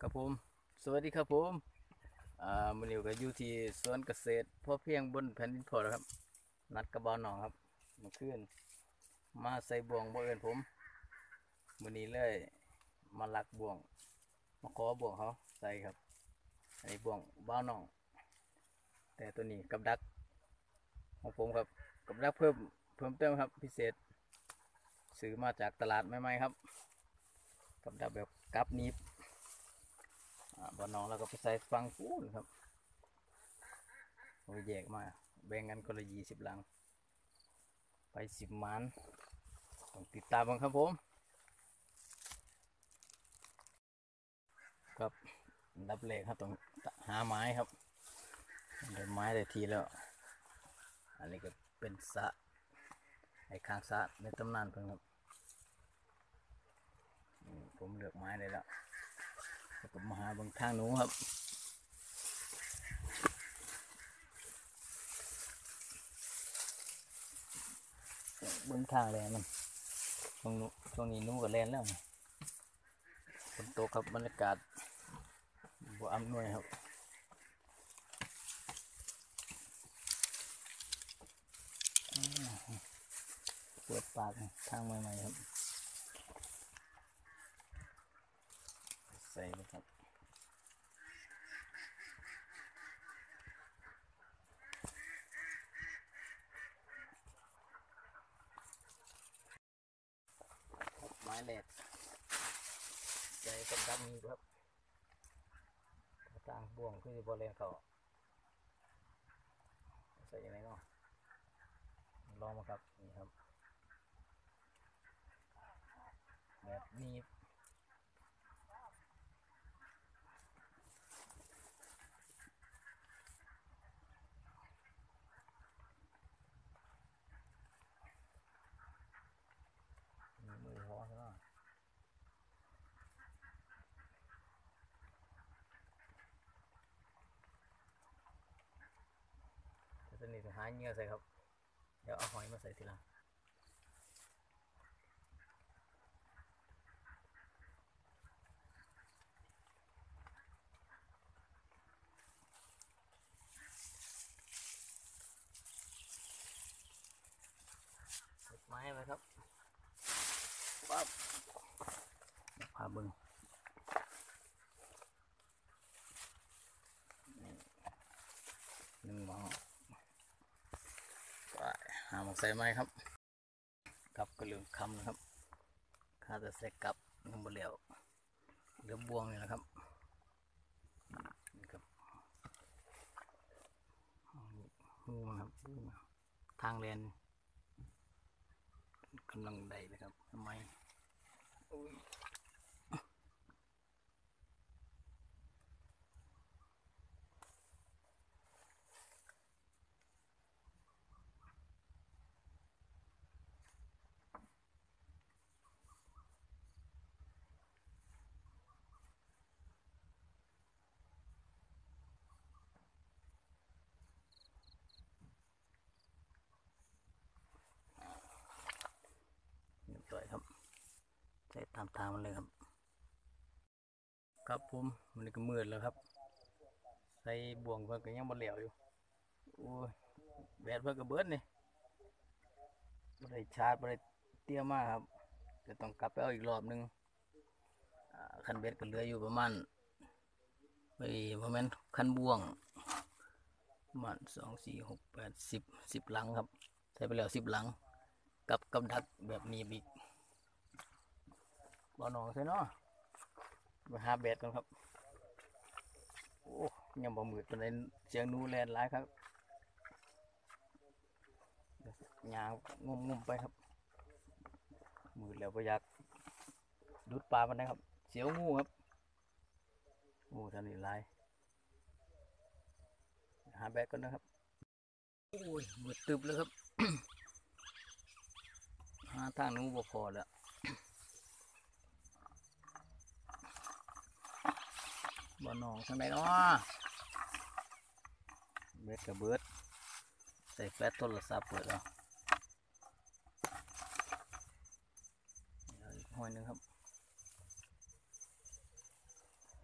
ครับผม สวัสดีครับผม อ่ามันอยู่กับยูที่สวนเกษตรพ่อเพียงบนแผ่นดินพอแล้วครับ นัดกระบอหนองครับมาขึ้น มาใส่บ่วงบ่เอินผมมือนี้เลย มาลักบ่วง มาขอบ่วงเขาใส่ครับ อันนี้บ่วงบ้าหนอง แต่ตัวนี้กับดัก ของผมครับ กับดักเพิ่มเพิ่มเติมครับพิเศษ ซื้อมาจากตลาดใหม่ๆครับ กับดักแบบกับนีบ บอนน้องเราก็ไปใส่ฟังฟูนครับโอ้ยแยกมา แบ่งกันคนละยี่สิบลัง ไปสิบมันต้องติดตามกันครับผม ครับอันดับแรกครับต้องหาไม้ครับได้ไม้ได้ทีแล้ว อันนี้ก็เป็นสะไอ้ข้างสะในตำนานเพิ่นครับ ผมเลือกไม้ได้แล้ว แล้วก็มาหาบางทางหนูครับเบื้องทางแลนมันช่วงนู้ช่วงนี้นู้ก็แลนแล้วฝนตกครับบรรยากาศบ่อำนวยครับเปิดปากทางใหม่ๆครับ ใส่เลยครับ ไม้แหลกใส่ กับดักมีครับถ้าต่างบ่วงคือบริเวณเขาใส่ยังไงเนาะลองมาครับนี่ครับแบบนี้ มือมือหัวใช่ไหมจะตัวนี้จะหาเหงื่อใส่ครับ เดี๋ยวเอาหอยมาใส่ทีหลังเก็บไม้ไว้ครับ ปั๊บพาเบึงหนึ่งหมอไปหาหมกใส่ไม้ครับกลับก็ลืมคำนะครับข้าจะใส่กลับยังบ่เหลียวเหลือบวงนี่นะครับนี่ครับหูมันครับทางเรียนกำลังใดนะครับทำไมอุ๊ยเรียบร้อยครับ ใส่ ตามทางมันเลยครับ ครับผมมันก็มืดแล้วครับ ใส่บ่วงเพิ่นก็ยังบ่เหลวอยู่โอ้ยแบดเพิ่นก็เบิดนี่บ่ได้ชาร์จบ่ได้เตรียมมาครับจะต้องกลับไปเอาอีกรอบหนึงอ่าคันเบ็ดก็เหลืออยู่ประมาณเฮ้ยบ่แม่นคันบ่วงประมาณสองสี่หกแปดสิบสิบหลังครับใส่ไปแล้วสิบหลัง กับกับดักแบบนี้อีก บ่อหนองใช่เนาะมาหาแบดกันครับโอ้ยังบ่มืดตอนนี้เสียงนูแลนหลายครับเดี๋ยางงมงมไปครับ มืดแล้วบ่อยากดูดปลามันนะครับ เสียวงูครับงูท่านนี้หลายหาแบดกันนะครับโอ้ยมืดตึบเลยครับ หาทางนู้บ่พอแล้ว บ่หนองทางใดเนาะเบ็ดกับเบิดใส่แฟลชโทรศัพท์เปิดเอาเดี๋ยวอีกห้อยหนึงครับ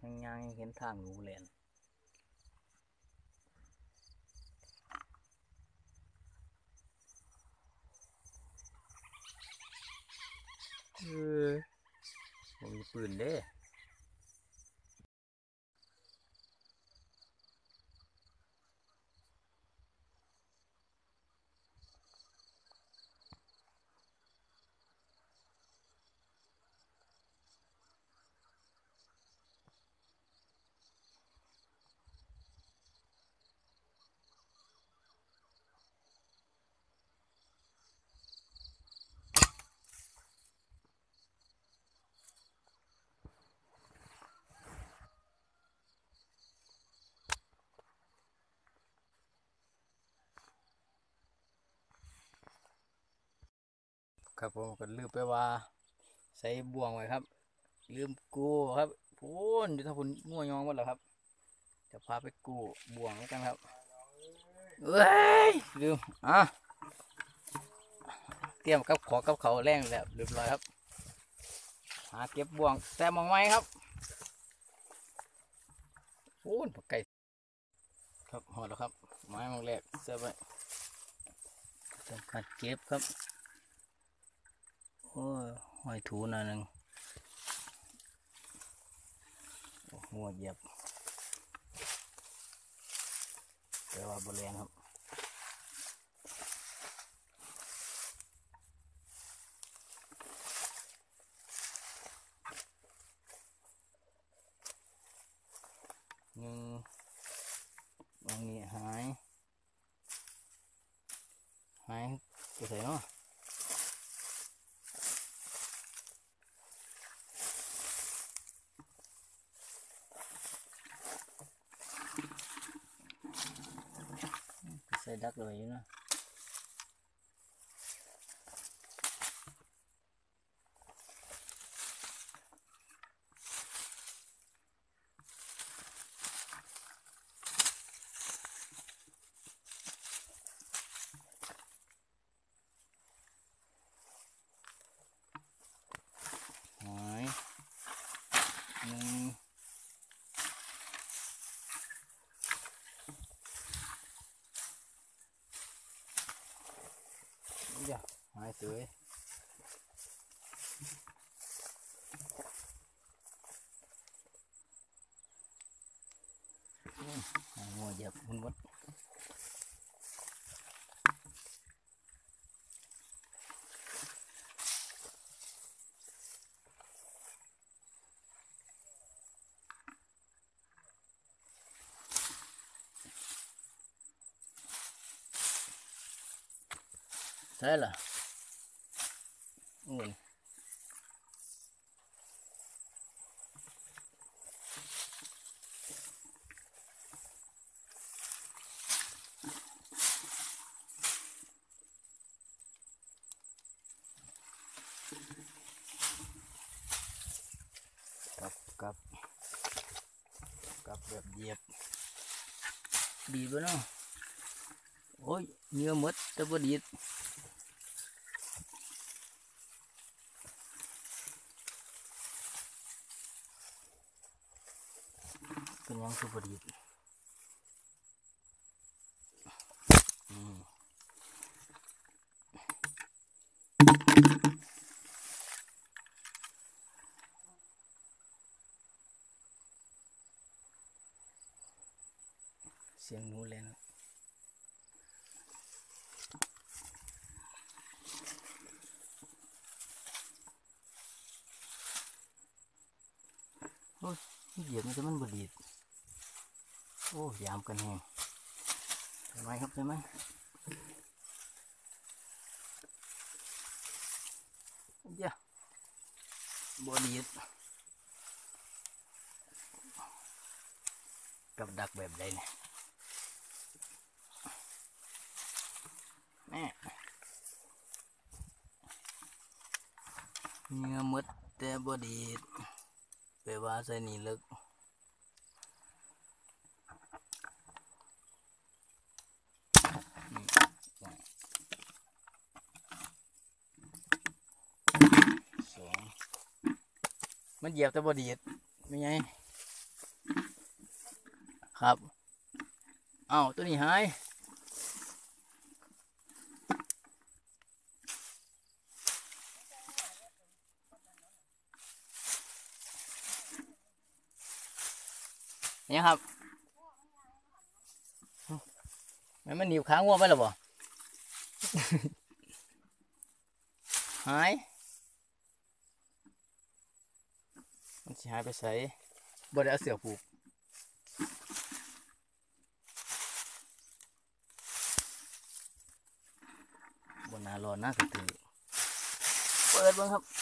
ยังยังเห็นทางงูแลนเออบ่มีปืนเด้ ครับผมก็ลืมไปว่า ใส่บ่วงไว้ครับ ลืมกูครับพูนอยู่ถ้าคุณง่วงยองหมดแล้วครับ จะพาไปกู้บ่วงกันครับเอ้ยลืมอะเตรียมกับขอกับเขาแรงแล้วเรียบร้อยครับ หาเก็บบ่วงแต่มองไม้ครับพูนปไก่ครับหอดแล้วครับ ไม้มองแรกเสียไว้ทำการเก็บครับ โอ้หอยถูหน่อยหนึ่งหัวเหยียบแต่ว่าบริเวณครับ หนึ่งบางนี้หาย หายไปใส่เนาะ ใส่ดักเลยอยู่นะหายหนึ่งเดี๋ยวหายสวยอืมหายหัวเหยียบมันวัด ใช่ล่ะอุ่นกลับกลับกลับแบบเหยียบดีป่ะเนาะโอ้ยเนื้อหมดแต่บ่ดี ดเป็นหยังคือป โอ้ยามกันแหงใช่ไหมครับใช่ไหมเดี๋ยวบอดีดกับดักแบบใดเนี่ยแม่เนื้อมดแต่บอดีดแปว่าใส่นี่ลึก สอง มันเหยียบแต่บอดีดไม่ไงครับ เอ้าตัวนี้หายเนี่ยครับมันมันหนีบขางัวไปหรอบ่ หาย มันสิหายไปใส่บ่ได้เอาเสือผูกบนนารอนน่ากระตือเปิดบ้างครับ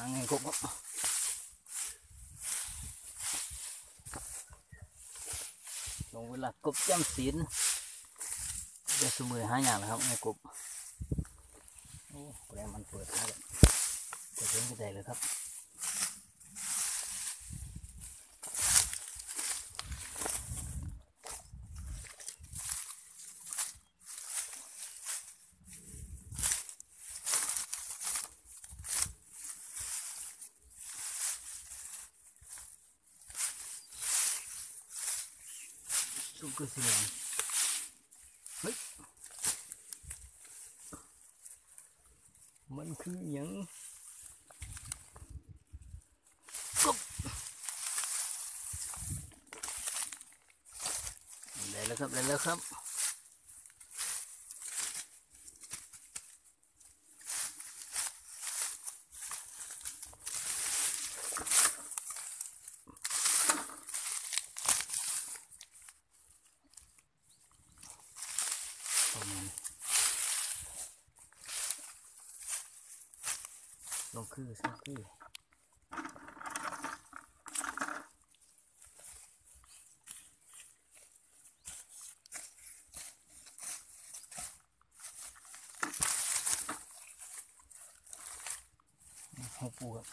หาไงครับลงเวลากบจำศีลจะสมือห้าอย่างนะครับไงกบโอ้แปลมันเปิดแล้วเปิดเล่นกระได้เลยครับสุ ก็เสียงเฮ้ยมันคือหยังกบได้แล้วครับได้แล้วครับ ลงคือลงคือหัวปูครับ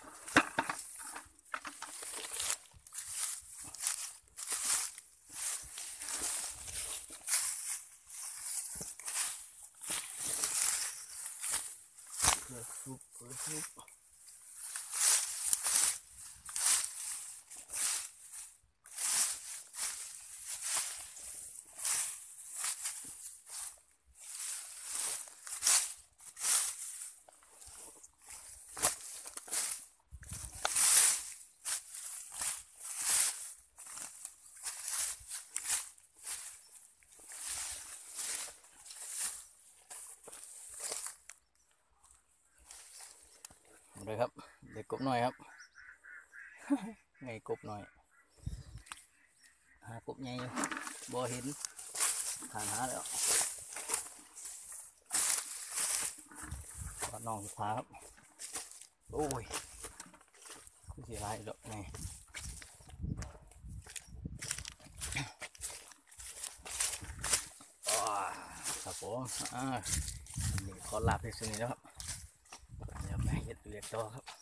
ซุปเปิดซุปเลยครับเด็กก บหน่อยครับไงกบหน่อย หากบใหญ่บ่เห็นขานหาแล้ววัดน้องสุภาครับ โอ้ยคือสียรดอกไงครับผมอ่านี่ขอลาไปสุนี้แล้วครับเดี๋ยวไปเฮ็ดเรียกต่อครับ